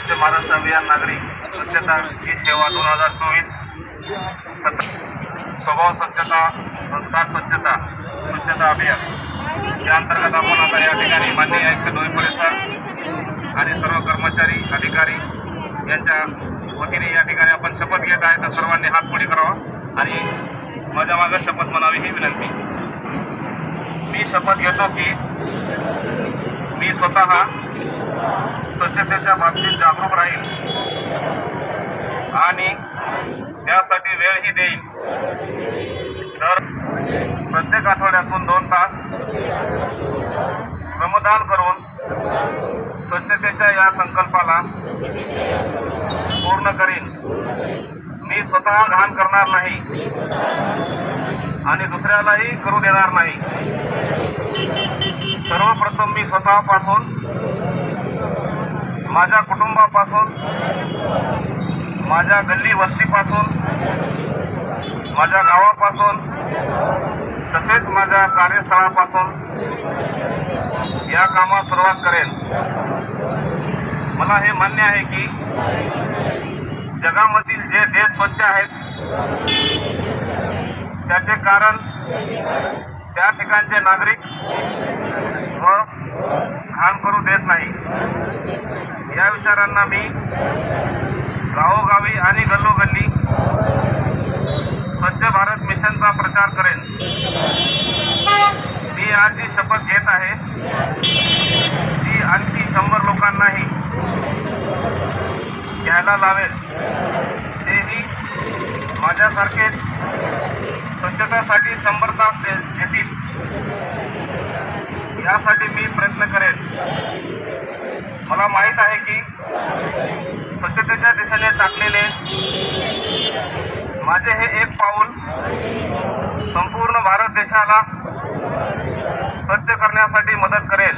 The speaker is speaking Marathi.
स्वच्छ महाराष्ट्र अभियान नागरिक स्वच्छता ही सेवा दोन हजार चोवीस स्वभाव स्वच्छता संस्कार स्वच्छता स्वच्छता अभियान. या अंतर्गत आपण आता या ठिकाणी माननीय आयुक्त दोन परिसर आणि सर्व कर्मचारी अधिकारी यांच्या वतीने या ठिकाणी आपण शपथ घेत आहे. तर सर्वांनी हात पुढे करावा आणि माझ्या मागं शपथ म्हणावी ही विनंती. मी शपथ घेतो की स्वतः स्वच्छतेच्या बाबतीत जागरूक राहील. आणि त्यासाठी वेळही देईन तर प्रत्येक आठवड्यातून दोन तास श्रमदान करून स्वच्छतेच्या या संकल्पाला पूर्ण करीन. मी स्वतः घाण करणार नाही. आणि दुसऱ्यालाही करू देणार नाही. सर्वप्रथम मी स्वतःपासून माझ्या कुटुंबापासून माझ्या गल्ली वस्तीपासून माझ्या गावापासून तसेच माझ्या कार्यस्थळापासून या कामात सुरुवात करेन. मला हे मान्य आहे की कोणते आहेत? त्याचे कारण त्या ठिकाणचे नागरिक व घाण करू देत नाही. या विचारांना मी गावोगावी आणि गल्लोगल्ली स्वच्छ भारत मिशनचा प्रचार करेन. मी आज जी शपथ घेत आहे. ती आणखी शंभर लोकांनाही घ्यायला लावेल. माझ्यासारखे स्वच्छतेसाठी स्वच्छतासाठी शंभर तास दे- यासाठी मी प्रयत्न करेन. मला माहीत आहे की स्वच्छतेच्या दिशेने टाकलेले माझे हे एक पाऊल संपूर्ण भारत देशाला स्वच्छ करण्यासाठी मदत करेल.